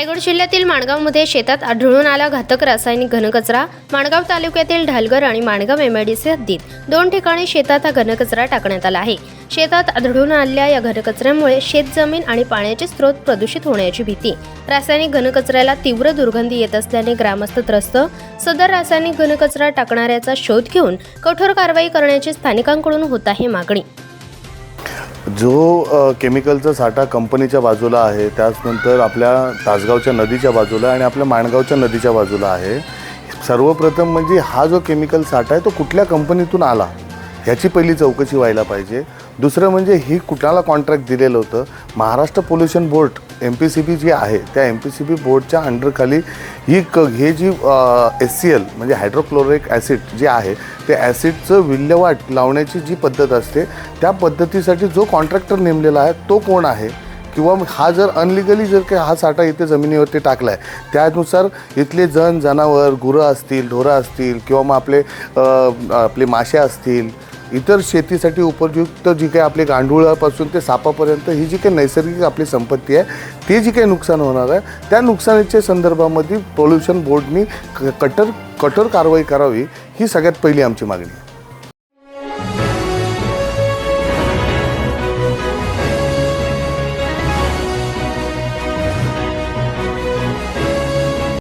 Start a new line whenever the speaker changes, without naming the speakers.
रायगड जिल्ह्यातील माणगावमध्ये शेतात आढळून आला घातक रासायनिक घनकचरा. माणगाव तालुक्यातील ढालगर आणि माणगाव एमआयडीसी हद्दीत दोन ठिकाणी शेतात हा घनकचरा टाकण्यात आला आहे. शेतात आढळून आलेल्या या घनकचऱ्यामुळे शेतजमीन आणि पाण्याचे स्रोत प्रदूषित होण्याची भीती. रासायनिक घनकचऱ्याला तीव्र दुर्गंधी येत असल्याने ग्रामस्थ त्रस्त. सदर रासायनिक घनकचरा टाकणाऱ्याचा शोध घेऊन कठोर कारवाई करण्याची स्थानिकांकडून होत आहे मागणी.
जो केमिकलचा साठा कंपनीच्या बाजूला आहे त्याचनंतर आपल्या तासगावच्या नदीच्या बाजूला आणि आपल्या माणगावच्या नदीच्या बाजूला आहे. सर्वप्रथम म्हणजे हा जो केमिकल साठा आहे तो कुठल्या कंपनीतून आला? ह्याची पहिली चौकशी व्हायला पाहिजे. दुसरं म्हणजे ही कुणाला कॉन्ट्रॅक्ट दिलेलं होतं? Maharashtra pollution board M P C B जी आहे त्या एम पी सी बी बोर्डच्या अंडरखाली ही क हे जी एस सी एल म्हणजे हायड्रोक्लोरिक ॲसिड जे आहे ते ॲसिडचं विल्हेवाट लावण्याची जी पद्धत असते त्या पद्धतीसाठी जो कॉन्ट्रॅक्टर नेमलेला आहे तो कोण आहे? किंवा हा जर अनलिगली जर काही हा साठा इथे जमिनीवरती टाकला आहे त्यानुसार इथले जण जनावर गुरं असतील ढोरं असतील किंवा मग आपले आपले मासे असतील इतर शेतीसाठी उपयुक्त जी काही आपले गांडुळापासून ते सापापर्यंत ही जी काही नैसर्गिक आपली संपत्ती आहे ते जी काही नुकसान होणार आहे त्या नुकसानीच्या संदर्भामध्ये पोल्युशन बोर्डनी कटर कठोर कठोर कारवाई करावी ही सगळ्यात पहिली आमची मागणी आहे.